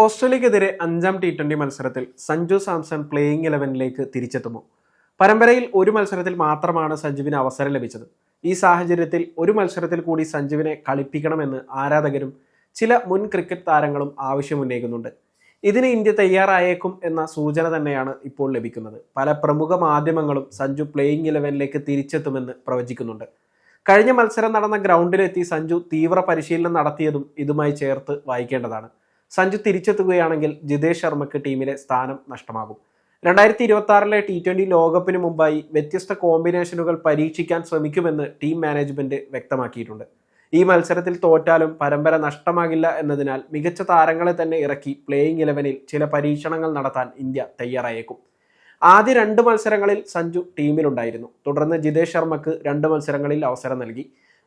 ഓസ്ട്രേലിയക്കെതിരെ അഞ്ചാം T twenty മത്സരത്തിൽ Sanju Samson playing ഇലവനിലേക്ക് തിരിച്ചെത്തുമോ പരമ്പരയിൽ ഒരു മത്സരത്തിൽ മാത്രമാണ് സഞ്ജുവിന് അവസരം ലഭിച്ചത്. ഈ സാഹചര്യത്തിൽ ഒരു മത്സരത്തിൽ കൂടി സഞ്ജുവിനെ കളിപ്പിക്കണമെന്ന് ആരാധകരും ചില മുൻ ക്രിക്കറ്റ് താരങ്ങളും ആവശ്യമുന്നയിക്കുന്നുണ്ട്. ഇതിന് ഇന്ത്യ തയ്യാറായേക്കും എന്ന സൂചന തന്നെയാണ് ഇപ്പോൾ ലഭിക്കുന്നത്. പല പ്രമുഖ മാധ്യമങ്ങളും സഞ്ജു പ്ലേയിങ് ഇലവനിലേക്ക് തിരിച്ചെത്തുമെന്ന് പ്രവചിക്കുന്നുണ്ട്. കഴിഞ്ഞ മത്സരം നടന്ന ഗ്രൗണ്ടിലെത്തി സഞ്ജു തീവ്ര പരിശീലനം നടത്തിയതും ഇതുമായി ചേർത്ത് വായിക്കേണ്ടതാണ്. സഞ്ജു തിരിച്ചെത്തുകയാണെങ്കിൽ ജിതേഷ് ശർമ്മയ്ക്ക് ടീമിലെ സ്ഥാനം നഷ്ടമാകും. രണ്ടായിരത്തി ഇരുപത്തി ആറിലെ ടി ട്വന്റി ലോകകപ്പിന് മുമ്പായി വ്യത്യസ്ത കോമ്പിനേഷനുകൾ പരീക്ഷിക്കാൻ ശ്രമിക്കുമെന്ന് ടീം മാനേജ്മെന്റ് വ്യക്തമാക്കിയിട്ടുണ്ട്. ഈ മത്സരത്തിൽ തോറ്റാലും പരമ്പര നഷ്ടമാകില്ല എന്നതിനാൽ മികച്ച താരങ്ങളെ തന്നെ ഇറക്കി പ്ലേയിങ് ഇലവനിൽ ചില പരീക്ഷണങ്ങൾ നടത്താൻ ഇന്ത്യ തയ്യാറായേക്കും. ആദ്യ രണ്ട് മത്സരങ്ങളിൽ സഞ്ജു ടീമിലുണ്ടായിരുന്നു. തുടർന്ന് ജിതേഷ് ശർമ്മക്ക് രണ്ട് മത്സരങ്ങളിൽ അവസരം നൽകി.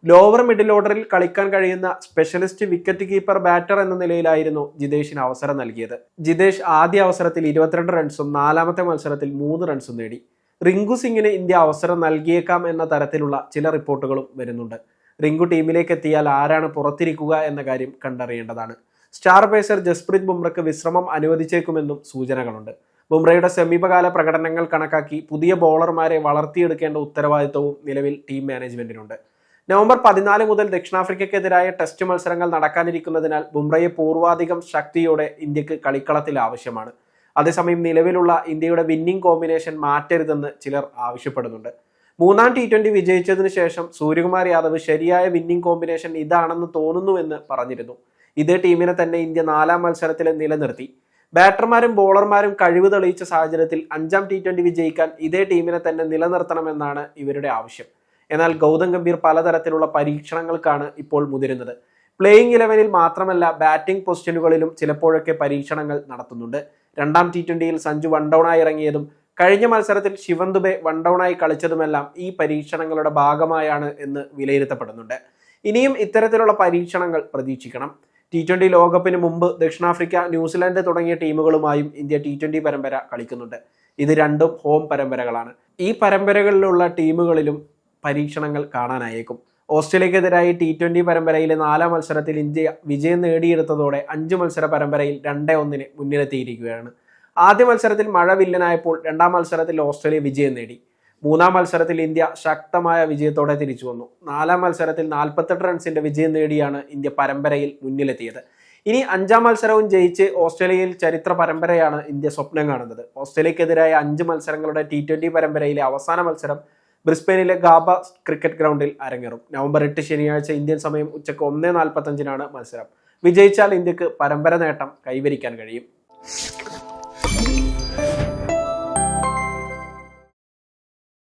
ലോവർ മിഡിൽ ഓർഡറിൽ കളിക്കാൻ കഴിയുന്ന സ്പെഷ്യലിസ്റ്റ് വിക്കറ്റ് കീപ്പർ ബാറ്റർ എന്ന നിലയിലായിരുന്നു ജിതേഷിന് അവസരം നൽകിയത്. ജിതേഷ് ആദ്യ അവസരത്തിൽ ഇരുപത്തിരണ്ട് റൺസും നാലാമത്തെ മത്സരത്തിൽ മൂന്ന് റൺസും നേടി. റിങ്കു സിംഗിന് ഇന്ത്യ അവസരം നൽകിയേക്കാം എന്ന തരത്തിലുള്ള ചില റിപ്പോർട്ടുകളും വരുന്നുണ്ട്. റിങ്കു ടീമിലേക്ക് എത്തിയാൽ ആരാണ് പുറത്തിരിക്കുക എന്ന കാര്യം കണ്ടറിയേണ്ടതാണ്. സ്റ്റാർ പേസർ ജസ്പ്രീത് ബുംറയ്ക്ക് വിശ്രമം അനുവദിച്ചേക്കുമെന്നും സൂചനകളുണ്ട്. ബുംറയുടെ സമീപകാല പ്രകടനങ്ങൾ കണക്കാക്കി പുതിയ ബോളർമാരെ വളർത്തിയെടുക്കേണ്ട ഉത്തരവാദിത്വവും നിലവിൽ ടീം മാനേജ്മെന്റിനുണ്ട്. നവംബർ പതിനാല് മുതൽ ദക്ഷിണാഫ്രിക്കയ്ക്കെതിരായ ടെസ്റ്റ് മത്സരങ്ങൾ നടക്കാനിരിക്കുന്നതിനാൽ ബുംറയെ പൂർവാധികം ശക്തിയോടെ ഇന്ത്യയ്ക്ക് കളിക്കളത്തിൽ ആവശ്യമാണ്. അതേസമയം നിലവിലുള്ള ഇന്ത്യയുടെ വിന്നിംഗ് കോമ്പിനേഷൻ മാറ്റരുതെന്ന് ചിലർ ആവശ്യപ്പെടുന്നുണ്ട്. മൂന്നാം ടി ട്വന്റി വിജയിച്ചതിന് ശേഷം സൂര്യകുമാർ യാദവ് ശരിയായ വിന്നിംഗ് കോമ്പിനേഷൻ ഇതാണെന്ന് തോന്നുന്നുവെന്ന് പറഞ്ഞിരുന്നു. ഇതേ ടീമിനെ തന്നെ ഇന്ത്യ നാലാം മത്സരത്തിൽ നിലനിർത്തി. ബാറ്റർമാരും ബോളർമാരും കഴിവ് തെളിയിച്ച സാഹചര്യത്തിൽ അഞ്ചാം ടി ട്വന്റി വിജയിക്കാൻ ഇതേ ടീമിനെ തന്നെ നിലനിർത്തണമെന്നാണ് ഇവരുടെ ആവശ്യം. എന്നാൽ ഗൗതം ഗംഭീർ പലതരത്തിലുള്ള പരീക്ഷണങ്ങൾക്കാണ് ഇപ്പോൾ മുതിരുന്നത്. പ്ലേയിങ് ഇലവനിൽ മാത്രമല്ല ബാറ്റിംഗ് പൊസിഷനുകളിലും ചിലപ്പോഴൊക്കെ പരീക്ഷണങ്ങൾ നടത്തുന്നുണ്ട്. രണ്ടാം ടി ട്വന്റിയിൽ സഞ്ജു വൺ ഡൗണായി ഇറങ്ങിയതും കഴിഞ്ഞ മത്സരത്തിൽ ശിവൻ ദുബെ വൺ ഡൗണായി കളിച്ചതുമെല്ലാം ഈ പരീക്ഷണങ്ങളുടെ ഭാഗമായാണ് എന്ന് വിലയിരുത്തപ്പെടുന്നുണ്ട്. ഇനിയും ഇത്തരത്തിലുള്ള പരീക്ഷണങ്ങൾ പ്രതീക്ഷിക്കണം. ടി ട്വന്റി ലോകകപ്പിന് മുമ്പ് ദക്ഷിണാഫ്രിക്ക ന്യൂസിലാൻഡ് തുടങ്ങിയ ടീമുകളുമായും ഇന്ത്യ ടി ട്വന്റി പരമ്പര കളിക്കുന്നുണ്ട്. ഇത് രണ്ടും ഹോം പരമ്പരകളാണ്. ഈ പരമ്പരകളിലുള്ള ടീമുകളിലും പരീക്ഷണങ്ങൾ കാണാനായേക്കും. ഓസ്ട്രേലിയക്കെതിരായി ടി ട്വന്റി പരമ്പരയിലെ നാലാം മത്സരത്തിൽ ഇന്ത്യ വിജയം നേടിയെടുത്തതോടെ അഞ്ച് മത്സര പരമ്പരയിൽ രണ്ടേ ഒന്നിന് മുന്നിലെത്തിയിരിക്കുകയാണ്. ആദ്യ മത്സരത്തിൽ മഴ വില്ലനായപ്പോൾ രണ്ടാം മത്സരത്തിൽ ഓസ്ട്രേലിയ വിജയം നേടി. മൂന്നാം മത്സരത്തിൽ ഇന്ത്യ ശക്തമായ വിജയത്തോടെ തിരിച്ചു വന്നു. നാലാം മത്സരത്തിൽ നാൽപ്പത്തെട്ട് റൺസിന്റെ വിജയം നേടിയാണ് ഇന്ത്യ പരമ്പരയിൽ മുന്നിലെത്തിയത്. ഇനി അഞ്ചാം മത്സരവും ജയിച്ച് ഓസ്ട്രേലിയയിൽ ചരിത്ര പരമ്പരയാണ് ഇന്ത്യ സ്വപ്നം കാണുന്നത്. ഓസ്ട്രേലിയക്കെതിരായ അഞ്ച് മത്സരങ്ങളുടെ ടി ട്വന്റി പരമ്പരയിലെ അവസാന മത്സരം ബ്രിസ്ബെയിനിലെ ഗാബ ക്രിക്കറ്റ് ഗ്രൗണ്ടിൽ അരങ്ങേറും. നവംബർ എട്ട് ശനിയാഴ്ച ഇന്ത്യൻ സമയം ഉച്ചയ്ക്ക് ഒന്നേ നാൽപ്പത്തഞ്ചിനാണ് മത്സരം. വിജയിച്ചാൽ ഇന്ത്യയ്ക്ക് പരമ്പര നേട്ടം കൈവരിക്കാൻ കഴിയും.